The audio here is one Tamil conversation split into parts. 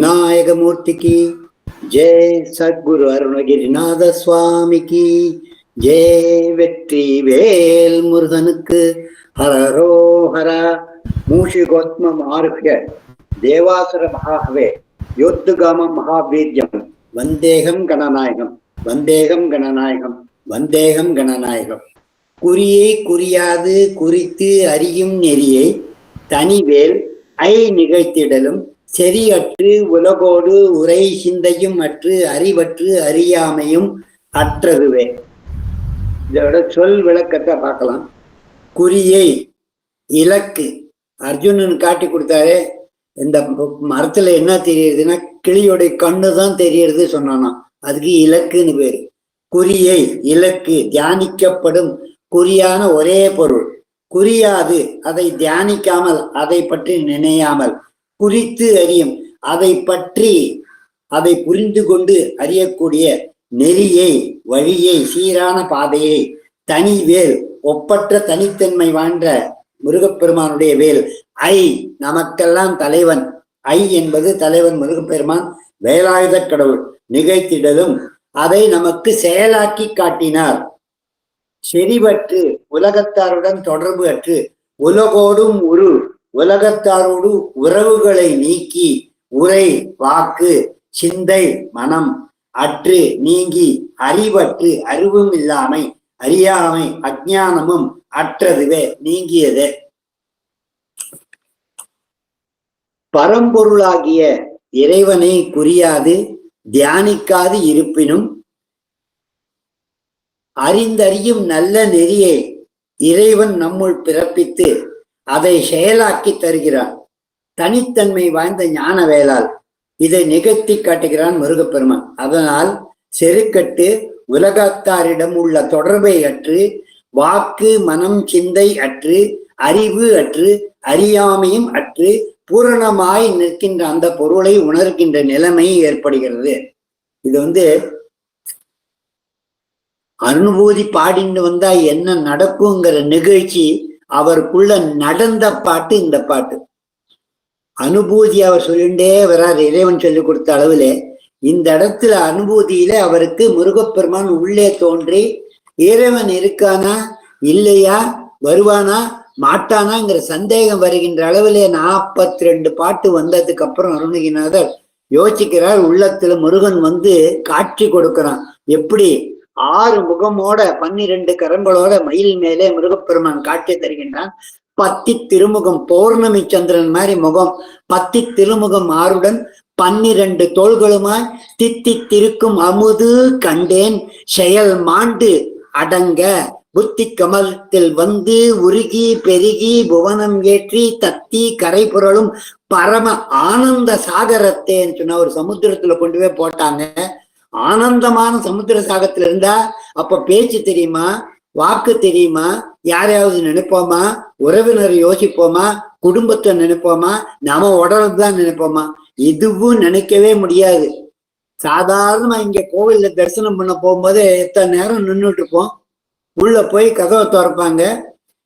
விநாயகமூர்த்திக்கு ஜெய் சத்குரு அருணகிரிநாத சுவாமிக்கு ஜெய் வெற்றி வேல் முருகனுக்கு ஹரரோஹரா மூஷிகோத்மம் ஆருஹ்ய தேவாசுர மகாகவே யோத்துகாம மகாவீரியம் வந்தேகம் கணநாயகம் வந்தேகம் கணநாயகம் வந்தேகம் கணநாயகம் குறியை குறியாது குறித்து அறியும் நெறியை தனிவேல் ஐ நிகழ்த்திடலும் செறியற்று உலகோடு உரை சிந்தையும் அற்று அறிவற்று அறியாமையும் அற்றதுவே. இதோட சொல் விளக்கத்தை பார்க்கலாம். குறியை இலக்கு. அர்ஜுனன் காட்டி கொடுத்தாரு இந்த மரத்துல என்ன தெரியுதுன்னா கிளியோடைய கண்ணு தான் தெரியறது சொன்னானா அதுக்கு இலக்குன்னு பேரு. குறியை இலக்கு தியானிக்கப்படும் குறியான ஒரே பொருள். குறியாது அதை தியானிக்காமல் அதை பற்றி நினையாமல். குறித்து அறியும். அதை பற்றி அதை புரிந்து கொண்டு அறியக்கூடிய நெறியை வழியை சீரான பாதையை தனி வேல் ஒப்பற்ற தனித்தன்மை வாழ்ந்த முருகப்பெருமானுடைய வேல் ஐ நமக்கெல்லாம் தலைவன். ஐ என்பது தலைவன் முருகப்பெருமான் வேலாயுத கடவுள் நிகழ்த்திடலும் அதை நமக்கு செயலாக்கி காட்டினார். செறிவற்று உலகத்தாருடன் தொடர்பு அற்று உலகோடும் உரு உலகத்தாரோடு உறவுகளை நீக்கி உரை வாக்கு சிந்தை மனம் அற்று நீங்கி அறிவற்று அறிவும் இல்லாமை அறியாமை அஜானமும் அற்றதுவே நீங்கியதே. பரம்பொருளாகிய இறைவனை குறியாது தியானிக்காது இருப்பினும் அறிந்தறியும் நல்ல நெறியை இறைவன் நம்முள் பிறப்பித்து அதை செயலாக்கி தருகிறான் தனித்தன்மை வாய்ந்த ஞான வேளால் இதை நிகழ்த்தி காட்டுகிறான் முருகப்பெருமான். அதனால் செருக்கட்டு உலகத்தாரிடம் உள்ள தொடர்பை அற்று வாக்கு மனம் சிந்தை அற்று அறிவு அற்று அறியாமையும் அற்று பூரணமாய் நிற்கின்ற அந்த பொருளை உணர்கின்ற நிலைமை ஏற்படுகிறது. இது வந்து அனுபூதி பாடின்னு வந்தா என்ன நடக்குங்கிற நிகழ்ச்சி அவருக்குள்ள நடந்த பாட்டு இந்த பாட்டு. அனுபூதி அவர் சொல்லிண்டே வரார். இறைவன் சொல்லி கொடுத்த அளவுல இந்த இடத்துல அனுபூதியில அவருக்கு முருகப்பெருமான் உள்ளே தோன்றி இறைவன் இருக்கானா இல்லையா வருவானா மாட்டானாங்கிற சந்தேகம் வருகின்ற அளவிலே நாற்பத்தி ரெண்டு பாட்டு வந்ததுக்கு அப்புறம் அருணகிநாதர் யோசிக்கிறார். உள்ளத்துல முருகன் வந்து காட்சி கொடுக்கிறான். எப்படி? ஆறு முகமோட பன்னிரண்டு கரங்களோட மயில் மேலே முருகப்பெருமான் காட்சி தருகின்றான். பத்தி திருமுகம் பௌர்ணமி சந்திரன் மாதிரி முகம். பத்தி திருமுகம் ஆறுடன் பன்னிரண்டு தோள்களுமாய் தித்தி திருக்கும் அமுது கண்டேன். செயல் மாண்டு அடங்க புத்தி கமலத்தில் வந்து உருகி பெருகி புவனம் ஏற்றி தத்தி கரை புரளும் பரம ஆனந்த சாகரத்தேன்னு சொன்ன ஒரு சமுத்திரத்துல கொண்டு போய் போட்டாங்க. ஆனந்தமான சமுத்திர சாகத்துல இருந்தா அப்ப பேச்சு தெரியுமா? வாக்கு தெரியுமா? யாரையாவது நினைப்போமா? உறவினரை யோசிப்போமா? குடும்பத்தை நினைப்போமா? நாம உடல்தான் நினைப்போமா? இதுவும் நினைக்கவே முடியாது. சாதாரணமா இங்க கோவில்ல தரிசனம் பண்ண போகும்போது எத்தனை நேரம் நின்றுட்டு இருப்போம்? உள்ள போய் கதவை திறப்பாங்க.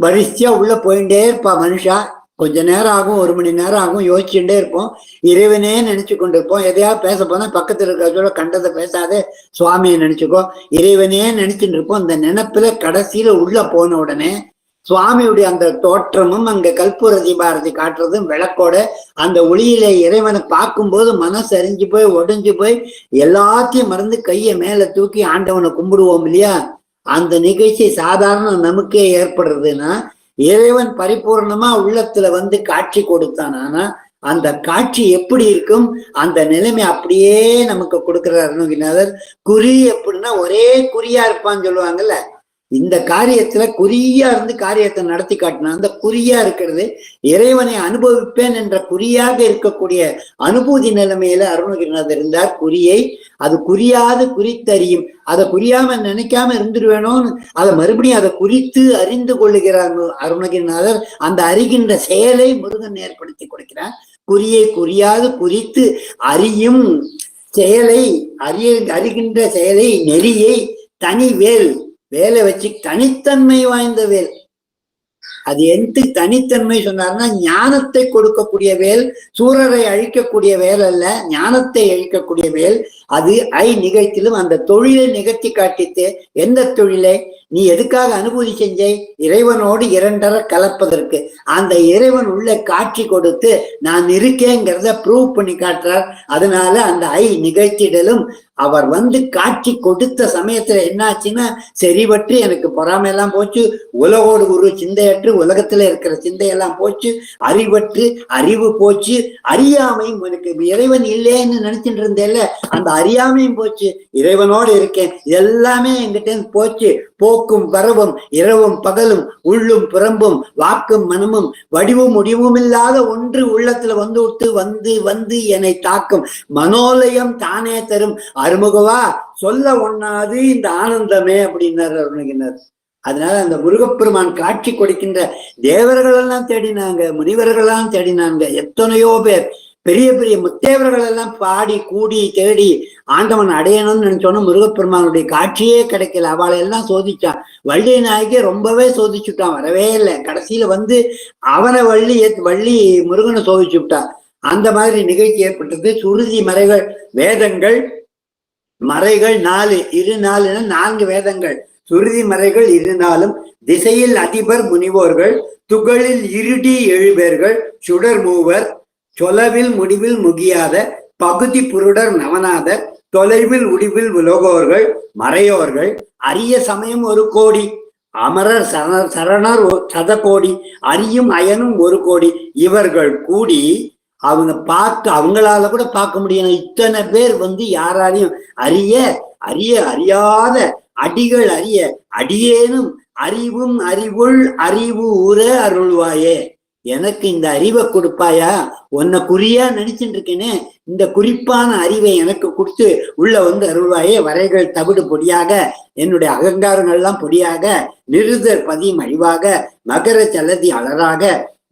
வரிசையா உள்ள போயிட்டே இருப்பா மனுஷா. கொஞ்ச நேரம் ஆகும் ஒரு மணி நேரம் ஆகும் யோசிச்சுட்டே இருப்போம். இறைவனே நினைச்சு கொண்டு இருப்போம் எதையாவது பேச போனா பக்கத்துல இருக்கிறதோட கண்டதை பேசாதே சுவாமியை நினைச்சுக்கோ. இறைவனே நினைச்சுட்டு இருப்போம். அந்த நினைப்புல கடைசியில உள்ள போன உடனே சுவாமியுடைய அந்த தோற்றமும் அங்க கற்பூர தீபாரதி காட்டுறதும் விளக்கோட அந்த ஒளியில இறைவனை பார்க்கும்போது மனசு அறிஞ்சு போய் உடஞ்சு போய் எல்லாத்தையும் மறந்து கையை மேல தூக்கி ஆண்டவனை கும்பிடுவோம் இல்லையா? அந்த நிகழ்ச்சி சாதாரண நமக்கே ஏற்படுறதுன்னா இறைவன் பரிபூர்ணமா உள்ளத்துல வந்து காட்சி கொடுத்தான். ஆனா அந்த காட்சி எப்படி இருக்கும்? அந்த நிலைமை அப்படியே நமக்கு கொடுக்கிறார் அருணகிரிநாதர். குறி எப்படின்னா ஒரே குறியா இருப்பான்னு சொல்லுவாங்கல்ல. இந்த காரியத்துல குறியா இருந்து காரியத்தை நடத்தி காட்டினா அந்த குறியா இருக்கிறது இறைவனை அனுபவிப்பேன் என்ற குறியாக இருக்கக்கூடிய அனுபூதி நிலைமையில அருணகிரிநாதர் இருந்தார். குறியை அது குறியாது குறித்தறியும். அதை குறியாம நினைக்காம இருந்துருவேணும்னு அதை மறுபடியும் அதை குறித்து அறிந்து கொள்ளுகிறார் அருணகிரிநாதர். அந்த அறிகின்ற செயலை முருகன் ஏற்படுத்தி கொடுக்கிறார். குறியை குறியாது குறித்து அறியும் செயலை அறிய அறிகின்ற செயலை நெறியை தனி வேல் வேலை வச்சு தனித்தன்மை வாய்ந்த வேல். அது எந்த தனித்தன்மை சொன்னார்னா ஞானத்தை கொடுக்கக்கூடிய வேல் சூரரை அழிக்கக்கூடிய வேல் அல்ல ஞானத்தை அழிக்கக்கூடிய வேல். அது ஐ நிகழ்த்திலும் அந்த தொழிலை நிகழ்த்தி காட்டித்து எந்த தொழிலை? நீ எதுக்காக அனுபூதி செஞ்சை? இறைவனோடு இரண்டரை கலப்பதற்கு. அந்த இறைவன் உள்ள காட்சி கொடுத்து நான் இருக்கேங்கிறத ப்ரூவ் பண்ணி காட்டுறார். அதனால அந்த ஐ நிகழ்த்திடலும் அவர் வந்து காட்சி கொடுத்த சமயத்துல என்னாச்சுன்னா சரிபட்டு எனக்கு பொறாமையெல்லாம் போச்சு. உலகோடு ஒரு சிந்தையற்று உலகத்துல இருக்கிற சிந்தையெல்லாம் போச்சு. அறிவற்று அறிவு போச்சு. அறியாமையும் எனக்கு இறைவன் இல்லைன்னு நினைச்சிட்டு இருந்தேல்ல அந்த அறியாமையும் போச்சு. இறைவனோடு இருக்கேன். எல்லாமே என்கிட்ட இருந்து போச்சு. போக்கும் வரவும் இரவும் பகலும் உள்ளும் புறம்பும் வாக்கும் மனமும் வடிவும் முடிவும் இல்லாத ஒன்று உள்ளத்துல வந்து விட்டு வந்து வந்து என்னை தாக்கும். மனோலயம் தானே தரும். அருமுகவா சொல்ல ஒண்ணாது இந்த ஆனந்தமே அப்படின்னாரு அருணகிரினார் அதனால அந்த முருகப்பெருமான் காட்சி கொடுக்கின்ற தேவர்கள் எல்லாம் தேடினாங்க முனிவர்கள் எல்லாம் தேடினாங்க எத்தனையோ பேர். பெரிய பெரிய முத்தேவர்கள் எல்லாம் பாடி கூடி தேடி ஆண்டவன் அடையணும்னு நினைச்சோன்னா முருகப்பெருமானுடைய காட்சியே கிடைக்கல. அவளை எல்லாம் சோதிச்சான். வள்ளி நாயகி ரொம்பவே சோதிச்சுட்டான். வரவே இல்லை. கடைசியில வந்து அவனை வள்ளி ஏத்- வள்ளி முருகனை சோதிச்சு விட்டான். அந்த மாதிரி நிகழ்ச்சி ஏற்பட்டது. சுருதி மறைகள் வேதங்கள் மறைகள் நாலு இரு நாலுன்னா நான்கு வேதங்கள். சுருதி மறைகள் இரு நாளும் திசையில் அதிபர் முனிவோர்கள் துகளில் இருடி எழுபேர்கள் சுடர் மூவர் சொலவில் முடிவில் முகியாத பகுதி புருடர் நவநாதர் தொலைவில் உடிவில் உலகோர்கள் மறையோர்கள் அரிய சமயம் ஒரு கோடி அமரர் சரண சரணர் சத கோடி அரியும் அயனும் ஒரு கோடி இவர்கள் கூடி அவங்க பார்க்க அவங்களால கூட பார்க்க முடியும். இத்தனை பேர் வந்து யாராலையும் அறிய அறிய அறியாத அடிகள் அறிய அடியேனும் அறிவும் அறிவுள் அறிவு உர அருள்வாயே. எனக்கு இந்த அறிவை கொடுப்பாயா? உன்னை குறியா நினைச்சுட்டு இருக்கேனே இந்த குறிப்பான அறிவை எனக்கு கொடுத்து உள்ள வந்து அருள்வாயே. வரைகள் தவிடு பொடியாக என்னுடைய அகங்காரங்கள்லாம் பொடியாக நிருதர் பதியும் அழிவாக மகர சலதி அலராக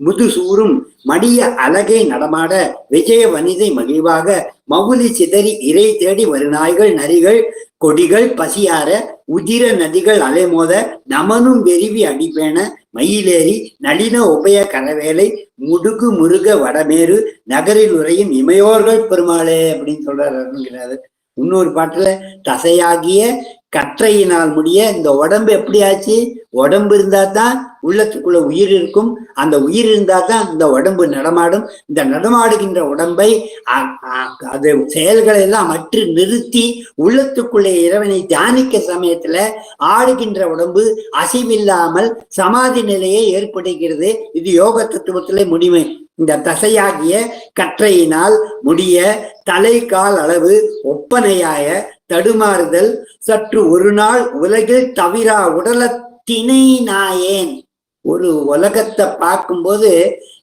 முதுசூரும் மடிய அழகை நடமாட விஜய வனிதை மகிழ்வாக மகுலி சிதறி இறை தேடி வருநாய்கள் நரிகள் கொடிகள் பசியார உதிர நதிகள் அலைமோத நமனும் வெறிவி அடிப்பேன மயிலேறி நளின உபய கரவேலை முடுகு முருக வடமேறு நகரில் உரையும் இமையோர்கள் பெருமாளே அப்படின்னு சொல்றாரு இன்னொரு பாட்டுல தசையாகிய கற்றையினால் முடிய இந்த உடம்பு எப்படி ஆச்சு உடம்பு இருந்தா தான் உள்ளத்துக்குள்ள உயிர் இருக்கும். அந்த உயிர் இருந்தால் தான் இந்த உடம்பு நடமாடும். இந்த நடமாடுகின்ற உடம்பை அ- அது செயல்களை எல்லாம் அற்று நிறுத்தி உள்ளத்துக்குள்ளே இறைவனை தியானிக்க சமயத்துல ஆடுகின்ற உடம்பு அசைவில்லாமல் சமாதி நிலையை ஏற்படுகிறது. இது யோக தத்துவத்திலே முடிமை. இந்த தசையாகிய கற்றையினால் முடிய தலை கால் அளவு ஒப்பனையாய தடுமாறுதல் சற்று ஒரு நாள் உலகில் தவிரா உடலத்தினை நாயேன். ஒரு உலகத்தை பார்க்கும்போது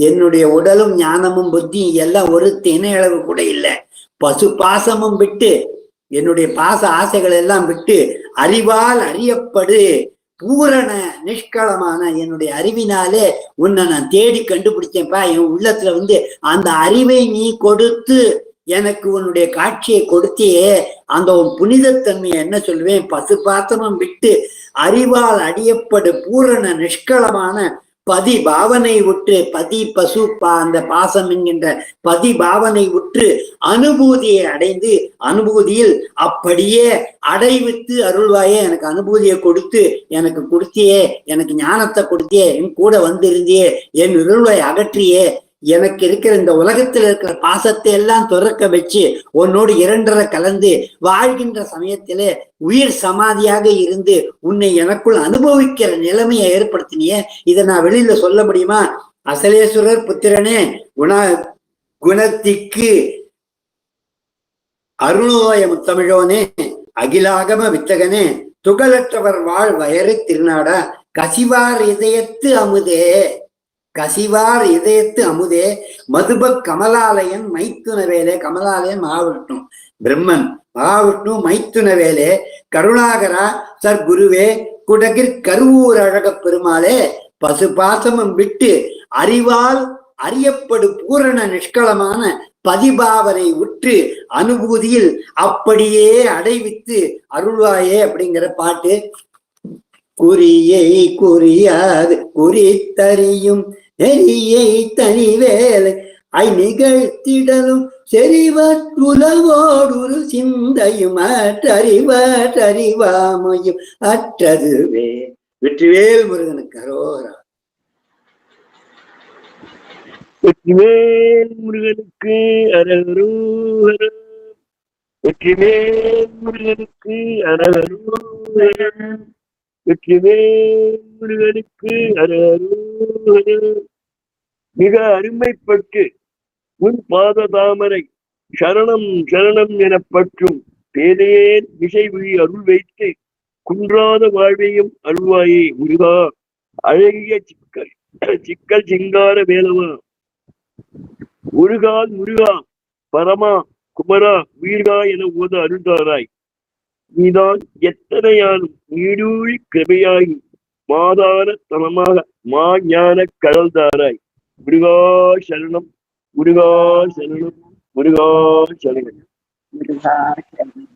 என்னுடைய உடலும் ஞானமும் புத்தியும் எல்லாம் ஒரு தினை அளவு கூட இல்லை. பசு பாசமும் விட்டு என்னுடைய பாச ஆசைகள் எல்லாம் விட்டு அறிவால் அறியப்படு பூரண நிஷ்களமான என்னுடைய அறிவினாலே உன்னை நான் தேடி கண்டுபிடிச்சேன்ப்பா என் உள்ளத்துல வந்து அந்த அறிவை நீ கொடுத்து எனக்கு உன்னுடைய காட்சியை கொடுத்தியே அந்த உன் புனிதத்தன்மையை என்ன சொல்லுவேன்? பசு பாத்திரம் விட்டு அறிவால் அடியப்படு பூரண நிஷ்களமான பதி பாவனை உற்று பதி பசு பா அந்த பாசம் என்கின்ற பதி பாவனை உற்று அனுபூதியை அடைந்து அனுபூதியில் அப்படியே அடைவித்து அருள்வாயே எனக்கு அனுபூதியை கொடுத்து எனக்கு கொடுத்தியே எனக்கு ஞானத்தை கொடுத்தியே என் கூட வந்திருந்தியே என் இருளை அகற்றியே எனக்கு இருக்கிற இந்த உலகத்தில் இருக்கிற பாசத்தை எல்லாம் துறக்க வச்சு உன்னோடு இரண்டரை கலந்து வாழ்கின்ற சமயத்திலே உயிர் சமாதியாக இருந்து உன்னை எனக்குள் அனுபவிக்கிற நிலைமையை ஏற்படுத்தினியே. இதை நான் வெளியில சொல்ல முடியுமா? அசலேஸ்வரர் புத்திரனே குண குணத்திக்கு அருணோய முத்தமிழோனே அகிலாகம வித்தகனே துகளற்றவர் வாழ் வயறு திருநாடா கசிவார் இதயத்து அமுதே. கசிவார் இதயத்து அமுதே மதுப கமலாலயன் மைத்துனவேலே கமலாலயன் மகாவிஷ்ணு பிரம்மன் மகாவிஷ்ணு மைத்துனவேலே கருணாகரா சர் குருவே குடகிர் கருவூர் அழக பெருமாளே பசுபாசமும் விட்டு அறிவால் அறியப்படு பூரண நிஷ்களமான பதிபாவனை உற்று அனுபூதியில் அப்படியே அடைவித்து அருள்வாயே அப்படிங்கிற பாட்டு. குறியை குறியாது குறித்தறியும் நெறியை தனிவேலை ஐ நிகழ்த்திடலும் செறிவற்றுலவோடு சிந்தையும் அற்றறிவற்றறிவாமையும் அற்றதுவே. வெற்றிவேல் முருகனுக்கு அரோரா. வெற்றிவேல் முருகனுக்கு அரகரூஹர வெற்றிவேல் முருகனுக்கு அரகரூஹர வெற்றிவேலுக்கு மிக அருமைப்பட்டு உன் பாத தாமரை சரணம் சரணம் எனப்பற்றும் பேதையேன் விசை விழி அருள் வைத்து குன்றாத வாழ்வையும் அருள்வாயே முருகா அழகிய சிக்கல் சிக்கல் சிங்கார வேலவா. முருகால் முருகா பரமா குமரா வீர்கா என ஓத அருள்தாராய். நீதான் எத்தனையானும் நீடூழி கிருபையாகி மாதார தனமாக மா ஞான கடல்தாராய். முருகா சரணம் முருகா சரணம் முருகா சரணம். முருகா சரணம்.